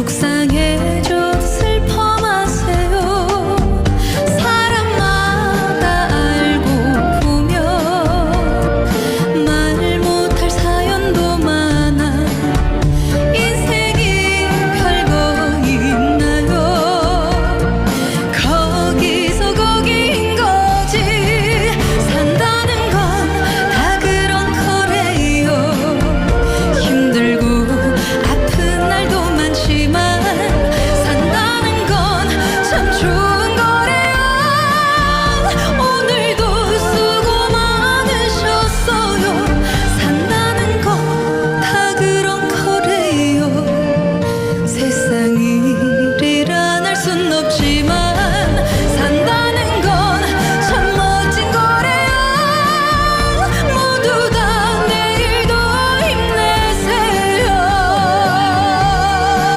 çok sen.